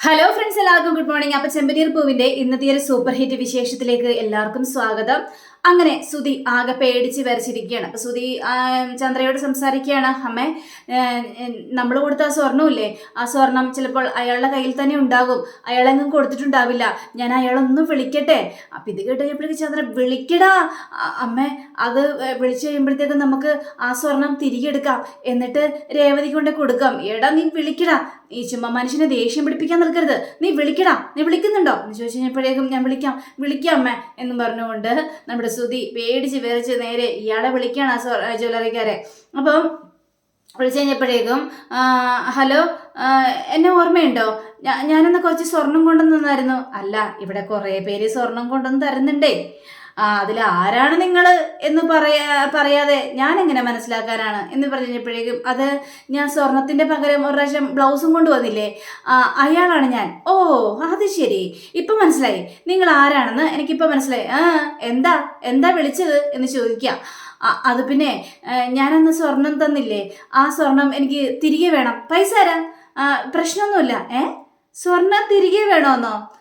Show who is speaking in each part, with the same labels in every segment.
Speaker 1: Hello friends എല്ലാവർക്കും good morning അപ്പൊ ചെമ്പനീർ പൂവിന്റെ ഇന്നത്തെ ഒരു സൂപ്പർ ഹിറ്റ് വിശേഷത്തിലേക്ക് എല്ലാവർക്കും സ്വാഗതം. അങ്ങനെ സുധി ആകെ പേടിച്ച് വരച്ചിരിക്കുകയാണ്. അപ്പൊ സുധി ചന്ദ്രയോട് സംസാരിക്കുകയാണ് അമ്മേ നമ്മൾ കൊടുത്ത ആ സ്വർണമില്ലേ ആ സ്വർണം ചിലപ്പോൾ അയാളുടെ കയ്യിൽ തന്നെ ഉണ്ടാകും. അയാളെങ്ങും കൊടുത്തിട്ടുണ്ടാവില്ല. ഞാൻ അയാളൊന്നും വിളിക്കട്ടെ? അപ്പൊ ഇത് കേട്ട് കഴിഞ്ഞപ്പോഴേക്ക് ചന്ദ്ര വിളിക്കടാ അമ്മേ അത് വിളിച്ചു കഴിയുമ്പോഴത്തേക്കും നമുക്ക് ആ സ്വർണം തിരികെ എടുക്കാം. എന്നിട്ട് രേവതി കൊണ്ട് കൊടുക്കാം. എടാ നീ വിളിക്കടാ. ഈ ചുമ്മാ മനുഷ്യനെ ദേഷ്യം പിടിപ്പിക്കാൻ നിൽക്കരുത്. നീ വിളിക്കടാ. നീ വിളിക്കുന്നുണ്ടോ? എന്ന് ചോദിച്ചു കഴിഞ്ഞപ്പോഴേക്കും ഞാൻ വിളിക്കാം. വിളിക്കാം അമ്മേ എന്ന് പറഞ്ഞുകൊണ്ട് നമ്മുടെ സുധി പേടിച്ച് വിറച്ച് നേരെ ഇയാളെ വിളിക്കുകയാണ് ആ ജ്വല്ലറിക്കാരെ. അപ്പം വിളിച്ചു കഴിഞ്ഞപ്പോഴേക്കും ഹലോ എന്നെ ഓർമ്മയുണ്ടോ? ഞാ കുറച്ച് സ്വർണം കൊണ്ടുവന്നു തന്നായിരുന്നു. അല്ല ഇവിടെ കുറേ പേര് സ്വർണം കൊണ്ടുവന്ന് തരുന്നുണ്ടേ. അതിൽ ആരാണ് നിങ്ങൾ എന്ന് പറയാ പറയാതെ ഞാൻ എങ്ങനെ മനസ്സിലാക്കാനാണ് എന്ന് പറഞ്ഞപ്പോഴേക്കും അത് ഞാൻ സ്വർണത്തിന്റെ പകരം ഒരു പ്രാവശ്യം ബ്ലൗസും കൊണ്ടുവന്നില്ലേ? അയാളാണ് ഞാൻ. ഓ അത് ശരി. ഇപ്പം മനസ്സിലായി. നിങ്ങൾ ആരാണെന്ന് എനിക്കിപ്പോൾ മനസ്സിലായി. ആ എന്താ എന്താ വിളിച്ചത് എന്ന് ചോദിക്കുക അത് പിന്നെ ഞാനന്ന് സ്വർണം തന്നില്ലേ? ആ സ്വർണം എനിക്ക് തിരികെ വേണം. പൈസ തരാം. പ്രശ്നമൊന്നുമില്ല. ഏ? സ്വർണം തിരികെ വേണമെന്നോ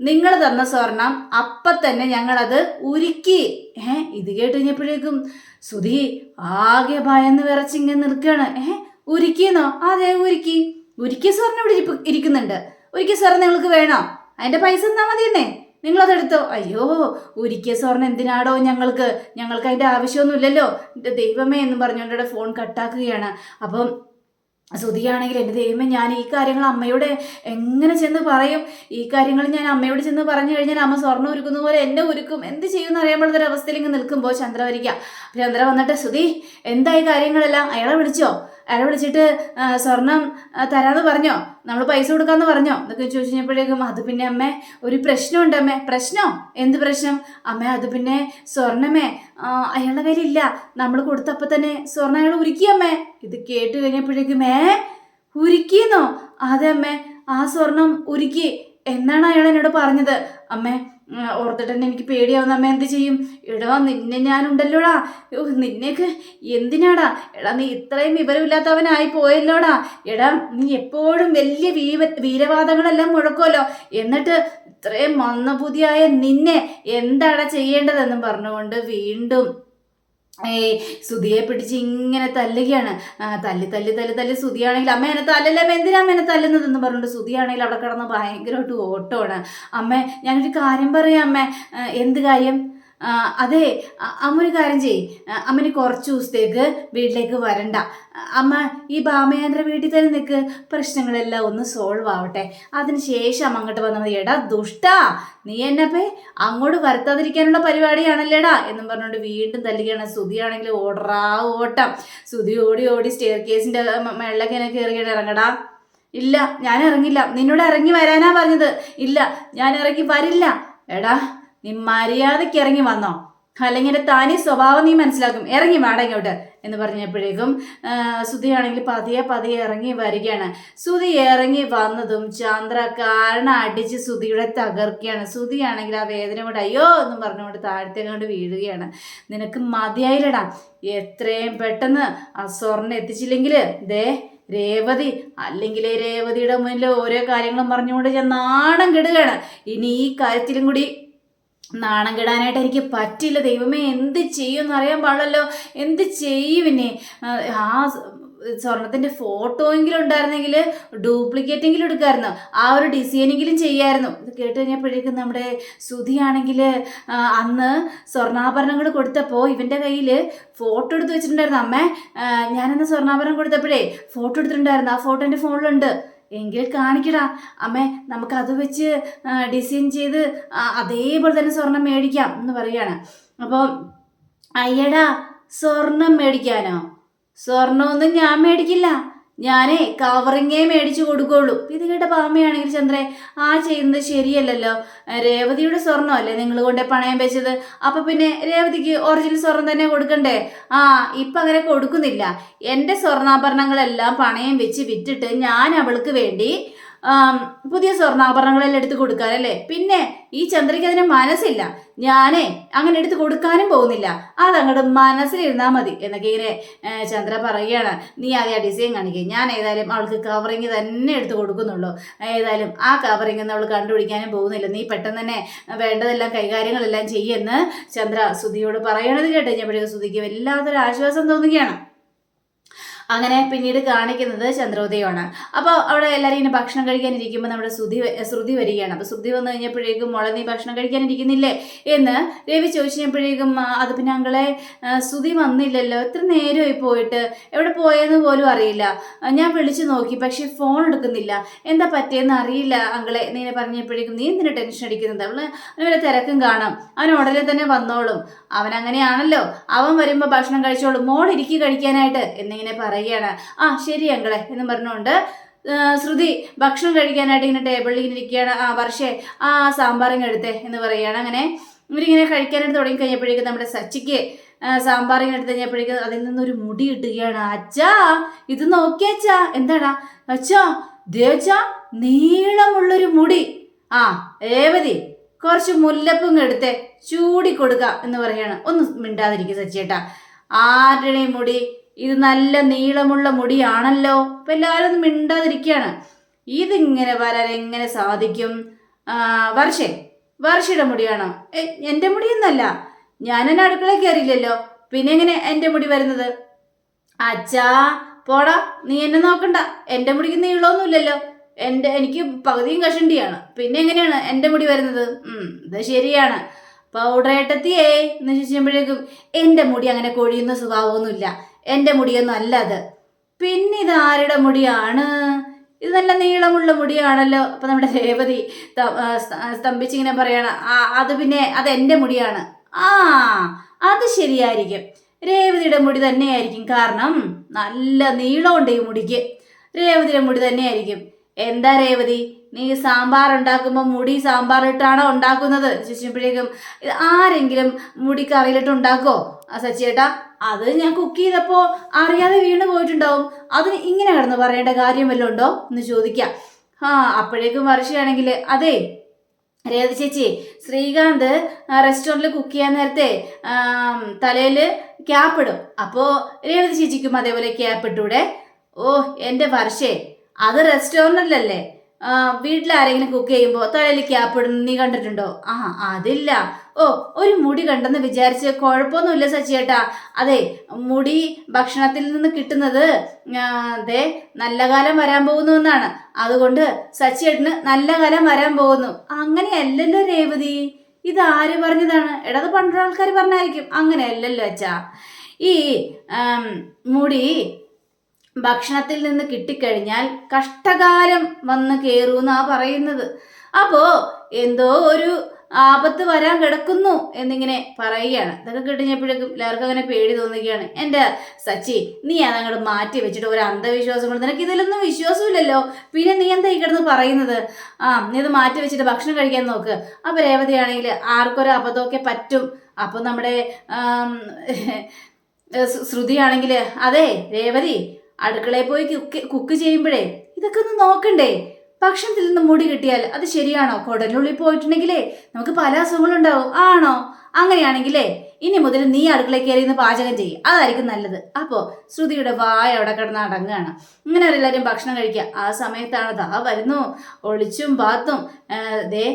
Speaker 1: നിങ്ങൾ തന്ന സ്വർണം അപ്പം തന്നെ ഞങ്ങളത് ഉരുക്കി. ഏ ഇത് കേട്ട് കഴിഞ്ഞപ്പോഴേക്കും സുധി ആകെ ഭയന്ന് വിറച്ചിങ്ങനെ നിൽക്കുകയാണ്. ഏ ഉരുക്കിയെന്നോ? അതെ ഉരുക്കി. ഉരുക്കിയ സ്വർണം ഇവിടെ ഇരിക്കുന്നുണ്ട്. ഉരുക്കിയ സ്വർണം നിങ്ങൾക്ക് വേണോ? അതിന്റെ പൈസ എന്നാ മതി തന്നെ നിങ്ങളതെടുത്തോ? അയ്യോ ഉരുക്കിയ സ്വർണം എന്തിനാടോ ഞങ്ങൾക്ക്? ഞങ്ങൾക്ക് അതിന്റെ ആവശ്യമൊന്നുമില്ലല്ലോ. ദൈവമേ എന്ന് പറഞ്ഞുകൊണ്ട് ഫോൺ കട്ടാക്കുകയാണ് അപ്പം ശ്രുതിയാണെങ്കിൽ എന്റെ ദൈവമേ ഞാൻ ഈ കാര്യങ്ങൾ അമ്മയോട് എങ്ങനെ ചെന്ന് പറയും? ഈ കാര്യങ്ങൾ ഞാൻ അമ്മയോട് ചെന്ന് പറഞ്ഞു കഴിഞ്ഞാൽ അമ്മ സ്വർണം ഒരുക്കുന്ന പോലെ എന്നെ ഒരുക്കും. എന്ത് ചെയ്യുമെന്ന് അറിയാൻ ഒരു അവസ്ഥയിൽ നിൽക്കുമ്പോൾ ചന്ദ്ര വരിക ചന്ദ്ര വന്നിട്ട് ശ്രുതി എന്തായി കാര്യങ്ങളെല്ലാം? അയാളെ വിളിച്ചോ? അയാളെ വിളിച്ചിട്ട് സ്വർണം തരാന്ന് പറഞ്ഞോ? നമ്മൾ പൈസ കൊടുക്കാന്ന് പറഞ്ഞോ? എന്നൊക്കെ ചോദിച്ചു കഴിഞ്ഞപ്പോഴേക്കും അത് പിന്നെ അമ്മേ ഒരു പ്രശ്നമുണ്ട് അമ്മേ. പ്രശ്നോ? എന്ത് പ്രശ്നം? അമ്മേ അത് പിന്നെ സ്വർണമേ. അയാളുടെ കയ്യിലില്ല. നമ്മൾ കൊടുത്തപ്പോൾ തന്നെ സ്വർണം അയാൾ ഉരുക്കിയമ്മേ ഇത് കേട്ട് കഴിഞ്ഞപ്പോഴേക്കും ഏ? ഉരുക്കിയെന്നോ? അതെ അമ്മേ ആ സ്വർണം ഉരുക്കി. എന്നാണ് അയാൾ എന്നോട് പറഞ്ഞത്. അമ്മേ ഉം, ഓർത്തിട്ട് തന്നെ എനിക്ക് പേടിയാവുന്ന. അമ്മ എന്ത് ചെയ്യും? എടാ നിന്നെ ഞാനുണ്ടല്ലോടാ. ഓ, നിന്നെയൊക്കെ എന്തിനാടാ? എടാ നീ ഇത്രയും വിവരമില്ലാത്തവനായി പോയല്ലോടാ. എടാ നീ എപ്പോഴും വലിയ വീവ വീരവാദങ്ങളെല്ലാം മുഴക്കുമല്ലോ എന്നിട്ട് ഇത്രയും മന്ദബുദ്ധിയായ നിന്നെ എന്താടാ ചെയ്യേണ്ടതെന്നും പറഞ്ഞുകൊണ്ട് വീണ്ടും ഏയ് സുധിയെ പിടിച്ച് ഇങ്ങനെ തല്ലുകയാണ്. തല്ലി തല്ലി തല്ലി തല്ലി സുധിയാണെങ്കിൽ അമ്മ എന്നെ തല്ലല്ലേ എന്തിനാ അമ്മ എന്നെ തല്ലുന്നതെന്ന് പറഞ്ഞിട്ട് സുധിയാണെങ്കിൽ അവിടെ കിടന്ന് ഭയങ്കരമായിട്ട് ഓട്ടമാണ്. അമ്മ ഞാനൊരു കാര്യം പറയാം അമ്മ. എന്ത് കാര്യം? അതെ അമ്മ ഒരു കാര്യം ചെയ്യ്. അമ്മന് കുറച്ച് ദിവസത്തേക്ക് വീട്ടിലേക്ക് വരണ്ട. അമ്മ ഈ ഭാമയാന്ദ്ര വീട്ടിൽ തന്നെ നിൽക്ക് പ്രശ്നങ്ങളെല്ലാം ഒന്ന് സോൾവ് ആവട്ടെ. അതിനുശേഷം അമ്മ അങ്ങോട്ട് വന്നാൽ മതി. എടാ ദുഷ്ട നീ എന്നപ്പേ അങ്ങോട്ട് വരുത്താതിരിക്കാനുള്ള പരിപാടിയാണല്ലേടാ എന്നും പറഞ്ഞുകൊണ്ട് വീണ്ടും തല്ലുകയാണ്. സുധിയാണെങ്കിൽ ഓടറാ ഓട്ടം. സുതി ഓടി ഓടി സ്റ്റെയർ കേസിന്റെ മേളിലൊക്കെ എന്നെ കയറിയിട്ട് ഇറങ്ങടാ. ഇല്ല ഞാൻ ഇറങ്ങില്ല. നിന്നോട് ഇറങ്ങി വരാനാ പറഞ്ഞത്. ഇല്ല ഞാൻ ഇറങ്ങി വരില്ല. എടാ നീ മര്യാദയ്ക്ക് ഇറങ്ങി വന്നോ? അല്ലെങ്കിൽ എന്റെ തനി സ്വഭാവം നീ മനസ്സിലാക്കും. ഇറങ്ങി വാട ഇങ്ങോട്ട് എന്ന് പറഞ്ഞപ്പോഴേക്കും സുധിയാണെങ്കിൽ പതിയെ പതിയെ ഇറങ്ങി വരികയാണ്. സുധി ഇറങ്ങി വന്നതും ചന്ദ്ര കാരണം അടിച്ച് സുധിയുടെ തകർക്കുകയാണ്. സുധിയാണെങ്കിൽ ആ വേദന കൊണ്ട് അയ്യോ എന്ന് പറഞ്ഞുകൊണ്ട് താഴത്തെ കൊണ്ട് വീഴുകയാണ്. നിനക്ക് മതിയായില്ലടാ. എത്രയും പെട്ടെന്ന് ആ സ്വർണം എത്തിച്ചില്ലെങ്കിൽ ദേ രേവതി അല്ലെങ്കിൽ രേവതിയുടെ മുന്നിൽ ഓരോ കാര്യങ്ങളും പറഞ്ഞുകൊണ്ട് ഞാൻ നാണം കെടുകയാണ്. ഇനി ഈ കാര്യത്തിലും കൂടി നാണം കെടാനായിട്ട് എനിക്ക് പറ്റില്ല. ദൈവമേ എന്ത് ചെയ്യുമെന്ന് അറിയാൻ പാടില്ലല്ലോ. എന്ത് ചെയ്യും പിന്നെ ആ സ്വർണത്തിന്റെ ഫോട്ടോയെങ്കിലും ഉണ്ടായിരുന്നെങ്കിൽ ഡ്യൂപ്ലിക്കേറ്റ് എങ്കിലും എടുക്കായിരുന്നു. ആ ഒരു ഡിസൈനെങ്കിലും ചെയ്യായിരുന്നു. ഇത് കേട്ട് കഴിഞ്ഞപ്പോഴേക്കും നമ്മുടെ സുധിയാണെങ്കിൽ അന്ന് സ്വർണാഭരണങ്ങൾ കൊടുത്തപ്പോൾ ഇവന്റെ കയ്യിൽ ഫോട്ടോ എടുത്ത് വെച്ചിട്ടുണ്ടായിരുന്നു. അമ്മേ ആ, ഞാനന്ന് സ്വർണാഭരണം കൊടുത്തപ്പോഴേ ഫോട്ടോ എടുത്തിട്ടുണ്ടായിരുന്നു. ആ ഫോട്ടോ എന്റെ ഫോണിലുണ്ട് എങ്കിൽ കാണിക്കടാ. അമ്മേ നമുക്ക് അത് വെച്ച് ഡിസൈൻ ചെയ്ത് അതേപോലെ തന്നെ സ്വർണം മേടിക്കാം എന്ന് പറയാണ് അപ്പോൾ അയ്യടാ സ്വർണം മേടിക്കാനോ? സ്വർണമൊന്നും ഞാൻ മേടിക്കില്ല. ഞാനേ കവറിങ്ങേ മേടിച്ചു കൊടുക്കുള്ളൂ. ഇത് കേട്ട പാമ്മയാണെങ്കിൽ ചന്ദ്രേ ആ ചെയ്യുന്നത് ശരിയല്ലല്ലോ. രേവതിയുടെ സ്വർണമല്ലേ നിങ്ങൾ കൊണ്ടേ പണയം വെച്ചത്? അപ്പൊ പിന്നെ രേവതിക്ക് ഒറിജിനൽ സ്വർണം തന്നെ കൊടുക്കണ്ടേ? ആ ഇപ്പൊ അങ്ങനെ കൊടുക്കുന്നില്ല. എന്റെ സ്വർണാഭരണങ്ങളെല്ലാം പണയം വെച്ച് വിറ്റിട്ട് ഞാൻ അവൾക്ക് വേണ്ടി പുതിയ സ്വർണാഭരണങ്ങളെല്ലാം എടുത്ത് കൊടുക്കാൻ കൊടുക്കാനല്ലേ? പിന്നെ ഈ ചന്ദ്രയ്ക്ക് അതിന് മനസ്സില്ല. ഞാനേ അങ്ങനെ എടുത്ത് കൊടുക്കാനും പോകുന്നില്ല. അതങ്ങോട്ട് മനസ്സിലിരുന്നാൽ മതി എന്നൊക്കെ ഇങ്ങനെ ചന്ദ്ര പറയുകയാണ്. നീ ആദ്യം ആ ഡിസൈൻ കാണിക്കുക ഞാൻ ഏതായാലും അവൾക്ക് കവറിങ് തന്നെ എടുത്ത് കൊടുക്കുന്നുള്ളൂ. ഏതായാലും ആ കവറിങ് ഒന്നും അവൾ കണ്ടുപിടിക്കാനും പോകുന്നില്ല. നീ പെട്ടെന്ന് തന്നെ വേണ്ടതെല്ലാം കൈകാര്യങ്ങളെല്ലാം ചെയ്യുമെന്ന് ചന്ദ്ര സുധിയോട് പറയണത് കേട്ട് കഴിഞ്ഞപ്പോഴേക്കും സുധിക്ക് വല്ലാത്തൊരു ആശ്വാസം തോന്നുകയാണ്. അങ്ങനെ പിന്നീട് കാണിക്കുന്നത് ചന്ദ്രോദയമാണ് അപ്പോൾ അവിടെ എല്ലാവരും ഇങ്ങനെ ഭക്ഷണം കഴിക്കാനിരിക്കുമ്പോൾ നമ്മുടെ ശ്രുതി ശ്രുതി വരികയാണ്. അപ്പോൾ ശ്രുതി വന്നു കഴിഞ്ഞപ്പോഴേക്കും മോളെ നീ ഭക്ഷണം കഴിക്കാനിരിക്കുന്നില്ലേ എന്ന് രവി ചോദിച്ചപ്പോഴേക്കും അത് പിന്നെ അങ്ങളെ ശ്രുതി വന്നില്ലല്ലോ. എത്ര നേരമായി പോയിട്ട്? എവിടെ പോയെന്ന് പോലും അറിയില്ല. ഞാൻ വിളിച്ചു നോക്കി പക്ഷേ ഫോൺ എടുക്കുന്നില്ല. എന്താ പറ്റിയെന്ന് അറിയില്ല അങ്ങളെ നീ പറഞ്ഞപ്പോഴേക്കും നീ എന്തിനാ ടെൻഷൻ അടിക്കുന്നത്? അവൾ അവനെ തിരക്കും കാണാം. അവൻ ഉടനെ തന്നെ വന്നോളും. അവൻ അങ്ങനെയാണല്ലോ. അവൻ വരുമ്പോൾ ഭക്ഷണം കഴിച്ചോളും. മോൾ ഇരിക്കി കഴിക്കാനായിട്ട്. എന്നിങ്ങനെ പറയുകയാണ്. ആ ശരി അങ്കളെ എന്ന് പറഞ്ഞുകൊണ്ട് ശ്രുതി ഭക്ഷണം കഴിക്കാനായിട്ട് ഇങ്ങനെ ടേബിളിൽ ഇങ്ങനെ ഇരിക്കുകയാണ്. ആ വർഷേ ആ സാമ്പാറിങ് എടുത്തേ എന്ന് പറയുകയാണ്. അങ്ങനെ ഇവരിങ്ങനെ കഴിക്കാനായിട്ട് തുടങ്ങി കഴിഞ്ഞപ്പോഴേക്കും നമ്മുടെ സച്ചിക്ക് സാമ്പാർ സാമ്പാറിങ് എടുത്ത് കഴിഞ്ഞപ്പോഴേക്കും അതിൽ നിന്നൊരു മുടി കിട്ടുകയാണ്. അച്ഛാ ഇത് നോക്കിയ നോക്കിയച്ചാ എന്താടാ? അച്ഛാ ദേ അച്ഛാ നീളമുള്ളൊരു മുടി. ആ ഏവതി കുറച്ച് മുല്ലപ്പും എടുത്തേ ചൂടി കൊടുക്ക എന്ന് പറയാണ് ഒന്ന് മിണ്ടാതിരിക്കും സച്ചിയേട്ടാ. ആരുടെയും മുടി ഇത് നല്ല നീളമുള്ള മുടിയാണല്ലോ? അപ്പൊ എല്ലാവരും മിണ്ടാതിരിക്കുകയാണ്. ഇതിങ്ങനെ വരാൻ എങ്ങനെ സാധിക്കും? വർഷേ വർഷയുടെ മുടിയാണോ? ഏ എന്റെ മുടിയൊന്നല്ല. ഞാൻ എന്നെ അടുക്കളയിൽ കയറിയില്ലല്ലോ. പിന്നെ എങ്ങനെ എന്റെ മുടി വരുന്നത്? അച്ഛാ പോടാ നീ എന്നെ നോക്കണ്ട. എന്റെ മുടിക്ക് നീളമൊന്നുമില്ലല്ലോ. എന്റെ എനിക്ക് പകുതിയും കഷണ്ടിയാണ്. പിന്നെ എങ്ങനെയാണ് എന്റെ മുടി വരുന്നത്? ഇത് ശരിയാണ്. പൗഡർ ഏട്ടത്തിയേ എന്ന് ചോദിച്ചപ്പോഴേക്കും എന്റെ മുടി അങ്ങനെ കൊഴിയുന്ന സ്വഭാവമൊന്നുമില്ല. എന്റെ മുടിയൊന്നും അല്ല അത് പിന്നെ ഇത് ആരുടെ മുടിയാണ്? ഇത് നല്ല നീളമുള്ള മുടിയാണല്ലോ. അപ്പൊ നമ്മുടെ രേവതി സ്തംഭിച്ചിങ്ങനെ പറയണ അത് പിന്നെ അത് എന്റെ മുടിയാണ്. ആ അത് ശരിയായിരിക്കും. രേവതിയുടെ മുടി തന്നെയായിരിക്കും കാരണം നല്ല നീളമുണ്ട് ഈ മുടിക്ക്. രേവതിയുടെ മുടി തന്നെയായിരിക്കും. എന്താ രേവതി? നീ സാമ്പാർ ഉണ്ടാക്കുമ്പോൾ മുടി സാമ്പാറിട്ടാണോ ഉണ്ടാക്കുന്നത്? ചോദിച്ചപ്പോഴേക്കും ആരെങ്കിലും മുടി കറിയിലിട്ട് ഉണ്ടാക്കോ? ആ സച്ചിയേട്ടാ അത് ഞാൻ കുക്ക് ചെയ്തപ്പോൾ അറിയാതെ വീണ് പോയിട്ടുണ്ടാവും. അതിന് ഇങ്ങനെ കിടന്ന് പറയേണ്ട കാര്യം വല്ലതും ഉണ്ടോ? എന്ന് ചോദിക്കാം. ആ അപ്പോഴേക്കും വർഷയാണെങ്കിൽ അതെ. രേവ ചേച്ചി ശ്രീകാന്ത് റെസ്റ്റോറന്റിൽ കുക്ക് ചെയ്യാൻ നേരത്തെ തലയിൽ ക്യാപ്പ് ഇടും. അപ്പോൾ രേവതി ചേച്ചിക്കും അതേപോലെ ക്യാപ്പ് ഇട്ടൂടെ? ഓ എന്റെ വർഷേ അത് റെസ്റ്റോറന്റിലല്ലേ വീട്ടിൽ ആരെങ്കിലും കുക്ക് ചെയ്യുമ്പോൾ തലയിൽ ക്യാപ്പ് ഇടുന്ന നീ കണ്ടിട്ടുണ്ടോ? ആ അതില്ല. ഓ ഒരു മുടി കണ്ടെന്ന് വിചാരിച്ച് കുഴപ്പമൊന്നുമില്ല സച്ചിയേട്ടാ. അതെ മുടി ഭക്ഷണത്തിൽ നിന്ന് കിട്ടുന്നത് അതെ നല്ല കാലം വരാൻ പോകുന്നു എന്നാണ്. അതുകൊണ്ട് സച്ചിയേട്ടന് നല്ല കാലം വരാൻ പോകുന്നു. അങ്ങനെയല്ലല്ലോ രേവതി. ഇത് ആര് പറഞ്ഞതാണ്? എടത് പണ്ടുള്ള ആൾക്കാർ പറഞ്ഞായിരിക്കും. അങ്ങനെയല്ലല്ലോ അച്ഛാ. ഈ മുടി ഭക്ഷണത്തിൽ നിന്ന് കിട്ടിക്കഴിഞ്ഞാൽ കഷ്ടകാലം വന്ന് കയറൂന്നാ പറയുന്നത്. അപ്പോ എന്തോ ഒരു ആപത്ത് വരാൻ കിടക്കുന്നു എന്നിങ്ങനെ പറയുകയാണ്. ഇതൊക്കെ കിട്ടിഞ്ഞപ്പോഴേക്കും എല്ലാവർക്കും അങ്ങനെ പേടി തോന്നുകയാണ്. എന്റെ സച്ചി നീ അതങ്ങോട്ട് മാറ്റി വെച്ചിട്ട് ഒരു അന്ധവിശ്വാസം കൊണ്ട് നിനക്ക് ഇതിലൊന്നും വിശ്വാസമില്ലല്ലോ. പിന്നെ നീ എന്താ ഈ കിടന്ന് പറയുന്നത്? ആ നീ ഇത് മാറ്റി വെച്ചിട്ട് ഭക്ഷണം കഴിക്കാൻ നോക്ക്. അപ്പൊ രേവതിയാണെങ്കിൽ ആർക്കൊരു അബദ്ധമൊക്കെ പറ്റും. അപ്പൊ നമ്മുടെ ശ്രുതിയാണെങ്കിൽ അതെ രേവതി അടുക്കളയിൽ പോയി കുക്ക് കുക്ക് ചെയ്യുമ്പോഴേ ഇതൊക്കെ ഒന്ന് നോക്കണ്ടേ? ഭക്ഷണത്തിൽ നിന്ന് മുടി കിട്ടിയാൽ അത് ശരിയാണോ? കുടലിനുള്ളിൽ പോയിട്ടുണ്ടെങ്കിലേ നമുക്ക് പല അസുഖങ്ങളും ഉണ്ടാവും ആണോ? അങ്ങനെയാണെങ്കിലേ ഇനി മുതൽ നീ അടുക്കള കയറി നിന്ന് പാചകം ചെയ്യും. അതായിരിക്കും നല്ലത്. അപ്പോൾ ശ്രുതിയുടെ വായ അവിടെ കിടന്ന് അടങ്ങുകയാണ് ഇങ്ങനെ എല്ലാവരും ഭക്ഷണം കഴിക്കുക ആ സമയത്താണ് ദാ വരുന്നു. ഒളിച്ചും പാത്തും ദേ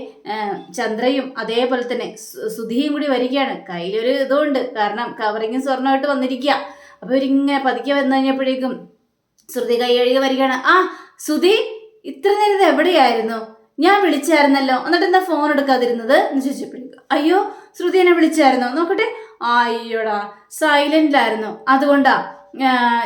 Speaker 1: ചന്ദ്രയും അതേപോലെ തന്നെ സുധിയും കൂടി വരികയാണ്. കയ്യിലൊരു ഇതുണ്ട്. കാരണം കവറിങ്ങും സ്വർണമായിട്ട് വന്നിരിക്കുക അപ്പോൾ ഇവരിങ്ങനെ പതുക്കെ വന്നു കഴിഞ്ഞപ്പോഴേക്കും ശ്രുതി കൈ വരികയാണ് ആ ശ്രുതി ഇത്ര നേരം എവിടെയായിരുന്നു? ഞാൻ വിളിച്ചായിരുന്നല്ലോ. എന്നിട്ട് എന്താ ഫോൺ എടുക്കാതിരുന്നത്? എന്ന് ചോദിച്ചപ്പോഴേക്കും അയ്യോ ശ്രുതി എന്നെ വിളിച്ചായിരുന്നോ? നോക്കട്ടെ. അയ്യോടാ സൈലന്റിലായിരുന്നു അതുകൊണ്ടാ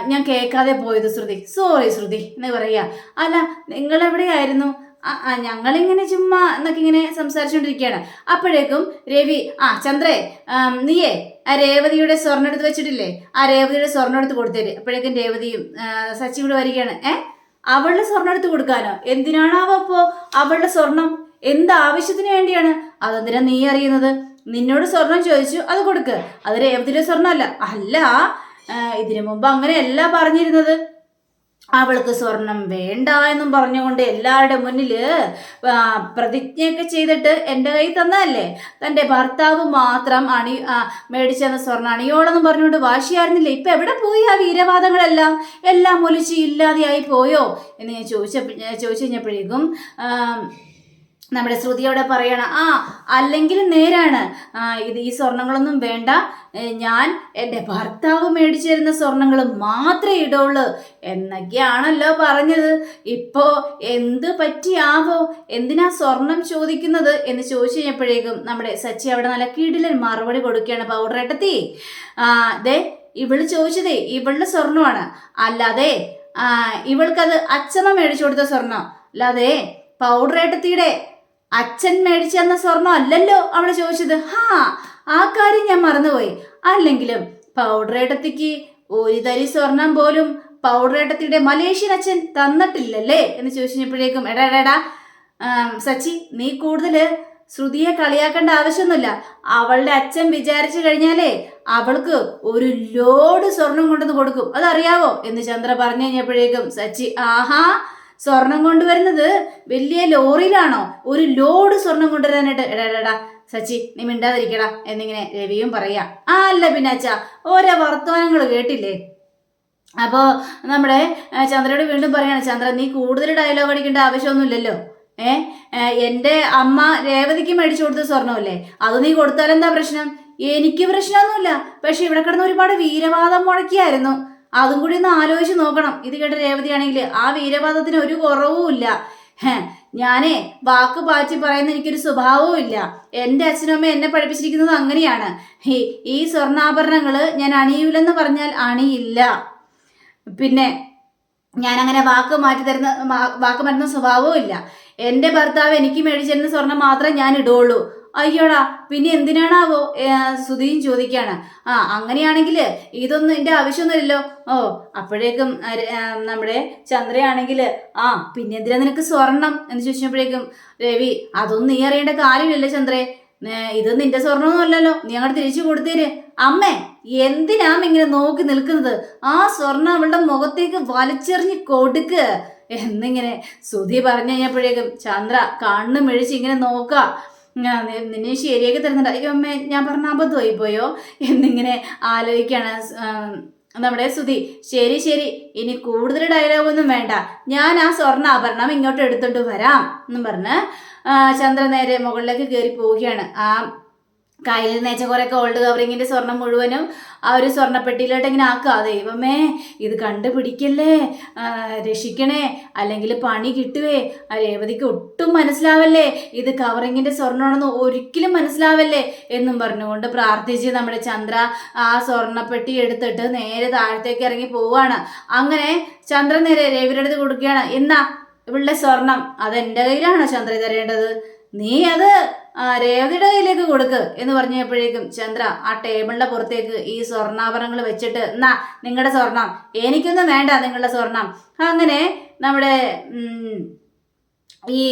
Speaker 1: ഞാൻ കേൾക്കാതെ പോയത് ശ്രുതി. സോറി ശ്രുതി എന്ന് പറയാ അല്ല നിങ്ങൾ എവിടെയായിരുന്നു ആ ഞങ്ങളിങ്ങനെ ചുമ്മാ എന്നൊക്കെ ഇങ്ങനെ സംസാരിച്ചുകൊണ്ടിരിക്കുകയാണ് അപ്പോഴേക്കും രവി ആ ചന്ദ്രേ നീയേ ആ രേവതിയുടെ സ്വർണം എടുത്ത് വെച്ചിട്ടില്ലേ? ആ രേവതിയുടെ സ്വർണം എടുത്ത് കൊടുത്തേര്. അപ്പോഴേക്കും രേവതിയും സച്ചി കൂടെ വരികയാണ്. ഏ? അവളുടെ സ്വർണം എടുത്ത് കൊടുക്കാനോ? എന്തിനാണാവോ അപ്പോ അവളുടെ സ്വർണം? എന്ത് ആവശ്യത്തിന് വേണ്ടിയാണ്? അതെന്തിനാ നീ അറിയുന്നത്? നിന്നോട് സ്വർണം ചോദിച്ചു അത് കൊടുക്ക്. അത് രേവതിയുടെ സ്വർണമല്ല. അല്ല ഇതിനു മുമ്പ് അങ്ങനെയല്ല പറഞ്ഞിരുന്നത്. അവൾക്ക് സ്വർണം വേണ്ട എന്നും പറഞ്ഞുകൊണ്ട് എല്ലാവരുടെ മുന്നിൽ പ്രതിജ്ഞയൊക്കെ ചെയ്തിട്ട് എന്റെ കയ്യിൽ തന്നതല്ലേ? തന്റെ ഭർത്താവ് മാത്രം അണി മേടിച്ചെന്ന സ്വർണം അണിയോളെന്ന് പറഞ്ഞുകൊണ്ട് വാശിയായിരുന്നില്ല? ഇപ്പം എവിടെ പോയി ആ വീരവാദങ്ങളെല്ലാം? എല്ലാം ഒലിച്ച് ഇല്ലാതെയായി പോയോ? എന്ന് ഞാൻ ചോദിച്ച ചോദിച്ചു കഴിഞ്ഞപ്പോഴേക്കും നമ്മുടെ ശ്രുതി അവിടെ പറയണം ആ അല്ലെങ്കിൽ നേരാണ്. ഇത് ഈ സ്വർണങ്ങളൊന്നും വേണ്ട. ഞാൻ എന്റെ ഭർത്താവ് മേടിച്ചു തരുന്ന സ്വർണങ്ങൾ മാത്രമേ ഇടുള്ളൂ. എന്നൊക്കെയാണല്ലോ പറഞ്ഞത്. ഇപ്പോൾ എന്ത് പറ്റിയാവോ? എന്തിനാ സ്വർണം ചോദിക്കുന്നത് എന്ന് ചോദിച്ചു കഴിഞ്ഞപ്പോഴേക്കും നമ്മുടെ സച്ചി അവിടെ നല്ല കീടിലൻ മറുപടി കൊടുക്കുകയാണ് പൗഡർ ഏട്ടത്തി. ആ ദേ ഇവൾ ചോദിച്ചതേ ഇവളുടെ സ്വർണമാണ്. അല്ലാതെ ഇവൾക്കത് അച്ഛമ്മ മേടിച്ചു കൊടുത്ത സ്വർണം. അല്ലാതെ പൗഡർ ഏട്ടത്തിയുടെ അച്ഛൻ മേടിച്ചു തന്ന സ്വർണം അല്ലല്ലോ അവൾ ചോദിച്ചത് ഹാ ആ കാര്യം ഞാൻ മറന്നുപോയി. അല്ലെങ്കിലും പൗഡർ ഏട്ടത്തിക്ക് ഒരു തരി സ്വർണം പോലും പൗഡർ ഏട്ടത്തിയുടെ മലേഷ്യൻ അച്ഛൻ തന്നിട്ടില്ലല്ലേ? എന്ന് ചോദിച്ചപ്പോഴേക്കും എടാ, എടാ സച്ചി നീ കൂടുതൽ ശ്രുതിയെ കളിയാക്കേണ്ട ആവശ്യമൊന്നുമില്ല. അവളുടെ അച്ഛൻ വിചാരിച്ചു കഴിഞ്ഞാലേ അവൾക്ക് ഒരു ലോഡ് സ്വർണം കൊണ്ടുവന്ന് കൊടുക്കും. അതറിയാവോ? എന്ന് ചന്ദ്ര പറഞ്ഞു കഴിഞ്ഞപ്പോഴേക്കും സച്ചി ആഹാ സ്വർണം കൊണ്ടുവരുന്നത് വലിയ ലോറിയിലാണോ? ഒരു ലോഡ് സ്വർണം കൊണ്ടുവരാനായിട്ട് എടാ സച്ചി നീ മിണ്ടാതിരിക്കടാ എന്നിങ്ങനെ രവിയും പറയാ. ആ അല്ല പിന്നെ അച്ഛാ ഓരോ വർത്തമാനങ്ങൾ കേട്ടില്ലേ? അപ്പോ നമ്മുടെ ചന്ദ്രയോട് വീണ്ടും പറയാണ് ചന്ദ്ര നീ കൂടുതൽ ഡയലോഗ് അടിക്കേണ്ട ആവശ്യമൊന്നുമില്ലല്ലോ. ഏ, എന്റെ അമ്മ രേവതിക്ക് മേടിച്ചു കൊടുത്ത സ്വർണമല്ലേ അത് നീ കൊടുത്താലെന്താ പ്രശ്നം? എനിക്ക് പ്രശ്നമൊന്നുമില്ല. പക്ഷെ ഇവിടെ കിടന്ന് ഒരുപാട് വീരവാദം മുഴക്കിയായിരുന്നു. അതും കൂടി ഒന്ന് ആലോചിച്ച് നോക്കണം. ഇത് കേട്ട രേവതിയാണെങ്കിൽ ആ വീരവാദത്തിന് ഒരു കുറവും ഇല്ല. ഹേ, ഞാനേ വാക്ക് പാച്ചി പറയുന്ന എനിക്കൊരു സ്വഭാവവും ഇല്ല. എന്റെ അച്ഛനും അമ്മയും എന്നെ പഠിപ്പിച്ചിരിക്കുന്നത് അങ്ങനെയാണ്. ഈ സ്വർണാഭരണങ്ങൾ ഞാൻ അണിയൂലെന്ന് പറഞ്ഞാൽ അണിയില്ല. പിന്നെ ഞാൻ അങ്ങനെ വാക്ക് മാറ്റി തരുന്ന വാക്ക് മാറ്റുന്ന സ്വഭാവവും ഇല്ല. എന്റെ ഭർത്താവ് എനിക്ക് മേടിച്ചിരുന്ന സ്വർണം മാത്രമേ ഞാൻ ഇടുള്ളൂ അയ്യോടാ പിന്നെ എന്തിനാണാവോ സുധീൻ ചോദിക്കുകയാണ് ആ അങ്ങനെയാണെങ്കിൽ ഇതൊന്നും എന്റെ ആവശ്യമൊന്നുമില്ലല്ലോ. ഓ അപ്പോഴേക്കും നമ്മുടെ ചന്ദ്രയാണെങ്കിൽ ആ പിന്നെ എന്തിനാ നിനക്ക് സ്വർണം എന്ന് ചോദിച്ചപ്പോഴേക്കും രവി അതൊന്നും നീ അറിയേണ്ട കാര്യമില്ലല്ലോ ചന്ദ്രേ. ഇത് നിന്റെ സ്വർണമൊന്നും അല്ലല്ലോ നീ അങ്ങോട്ട് തിരിച്ചു കൊടുത്തേര്. അമ്മേ എന്തിനാം ഇങ്ങനെ നോക്കി നിൽക്കുന്നത്? ആ സ്വർണം അവളുടെ മുഖത്തേക്ക് വലിച്ചെറിഞ്ഞ് കൊടുക്ക്. എന്നിങ്ങനെ സുധി പറഞ്ഞു കഴിഞ്ഞപ്പോഴേക്കും ചന്ദ്ര കണ്ണ് മെഴിച്ച് ഇങ്ങനെ നോക്ക നിന്നെ ശരിയാക്കി തരുന്നുണ്ട്. അയ്യോ അമ്മേ ഞാൻ പറഞ്ഞ അബദ്ധമായി പോയോ? എന്നിങ്ങനെ ആലോചിക്കാണ് നമ്മുടെ സുധി. ശരി ശരി. ഇനി കൂടുതൽ ഡയലോഗൊന്നും വേണ്ട. ഞാൻ ആ സ്വർണ ആഭരണം ഇങ്ങോട്ട് എടുത്തോണ്ട് വരാം എന്നും പറഞ്ഞ് ചന്ദ്ര നേരെ മുകളിലേക്ക് കയറി പോവുകയാണ്. ആ കയ്യിൽ നേച്ച കുറെ ഗോൾഡ് കവറിങ്ങിന്റെ സ്വർണം മുഴുവനും ആ ഒരു സ്വർണപ്പെട്ടിയിലോട്ട് ഇങ്ങനെ ആക്കുക. ദൈവമേ ഇത് കണ്ടുപിടിക്കല്ലേ? രക്ഷിക്കണേ. അല്ലെങ്കിൽ പണി കിട്ടുവേ. ആ രേവതിക്ക് ഒട്ടും മനസ്സിലാവല്ലേ? ഇത് കവറിങ്ങിന്റെ സ്വർണമാണെന്ന് ഒരിക്കലും മനസ്സിലാവല്ലേ? എന്നും പറഞ്ഞുകൊണ്ട് പ്രാർത്ഥിച്ച് നമ്മുടെ ചന്ദ്ര ആ സ്വർണപ്പെട്ടി എടുത്തിട്ട് നേരെ താഴത്തേക്ക് ഇറങ്ങി പോവാണ്. അങ്ങനെ ചന്ദ്ര നേരെ രേവിയുടെ അടുത്ത് കൊടുക്കുകയാണ്. എന്നാ ഇവളുടെ സ്വർണം അത് എന്റെ കയ്യിലാണോ ചന്ദ്ര തരേണ്ടത്? നീ അത് രേവതിയുടെ കയ്യിലേക്ക് കൊടുക്ക് എന്ന് പറഞ്ഞപ്പോഴേക്കും ചന്ദ്ര ആ ടേബിളിന്റെ പുറത്തേക്ക് ഈ സ്വർണാഭരണങ്ങൾ വെച്ചിട്ട് എന്നാ നിങ്ങളുടെ സ്വർണം. എനിക്കൊന്നും വേണ്ട നിങ്ങളുടെ സ്വർണം. അങ്ങനെ നമ്മുടെ ഈ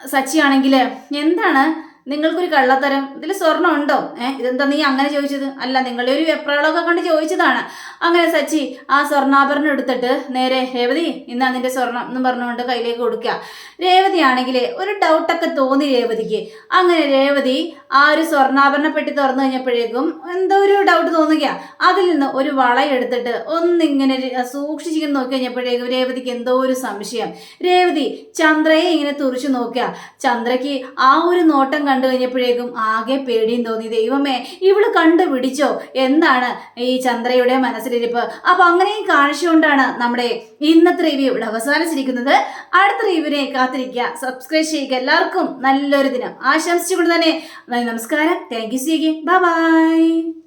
Speaker 1: സച്ചിയാണെങ്കിൽ എന്താണ് നിങ്ങൾക്കൊരു കള്ളത്തരം. ഇതിൽ സ്വർണം ഉണ്ടോ? ഏഹ് ഇതെന്താ നീ അങ്ങനെ ചോദിച്ചത്? അല്ല നിങ്ങളുടെ ഒരു വെപ്രാളമൊക്കെ കണ്ട് ചോദിച്ചതാണ്. അങ്ങനെ സച്ചി ആ സ്വർണാഭരണം എടുത്തിട്ട് നേരെ രേവതി ഇന്നാ നിന്റെ സ്വർണം എന്ന് പറഞ്ഞുകൊണ്ട് കയ്യിലേക്ക് കൊടുക്കുക. രേവതി ആണെങ്കിൽ ഒരു ഡൗട്ടൊക്കെ തോന്നി രേവതിക്ക്. അങ്ങനെ രേവതി ആ ഒരു സ്വർണാഭരണ പെട്ടി തുറന്നു കഴിഞ്ഞപ്പോഴേക്കും എന്തോ ഒരു ഡൗട്ട് തോന്നുക. അതിൽ നിന്ന് ഒരു വള എടുത്തിട്ട് ഒന്നിങ്ങനെ സൂക്ഷിച്ചിങ്ങനെ നോക്കി കഴിഞ്ഞപ്പോഴേക്കും രേവതിക്ക് എന്തോ ഒരു സംശയം. രേവതി ചന്ദ്രയെ ഇങ്ങനെ തുറിച്ചു നോക്കുക. ചന്ദ്രയ്ക്ക് ആ ഒരു നോട്ടം കണ്ടു കഴിഞ്ഞപ്പോഴേക്കും ആകെ പേടിയും തോന്നി. ദൈവമേ ഇവൾ കണ്ടുപിടിച്ചോ? എന്താണ് ഈ ചന്ദ്രയുടെ മനസ്സിലിരിപ്പ്? അപ്പൊ അങ്ങനെയും കാണിച്ചുകൊണ്ടാണ് നമ്മുടെ ഇന്നത്തെ റിവ്യൂ ഇവിടെ അവസാനിച്ചിരിക്കുന്നത്. അടുത്ത റിവ്യൂവിനെ കാത്തിരിക്കുക. സബ്സ്ക്രൈബ് ചെയ്യുക. എല്ലാവർക്കും നല്ലൊരു ദിനം. ആശംസിച്ചുകൊണ്ട് തന്നെ നമസ്കാരം. Thank you C by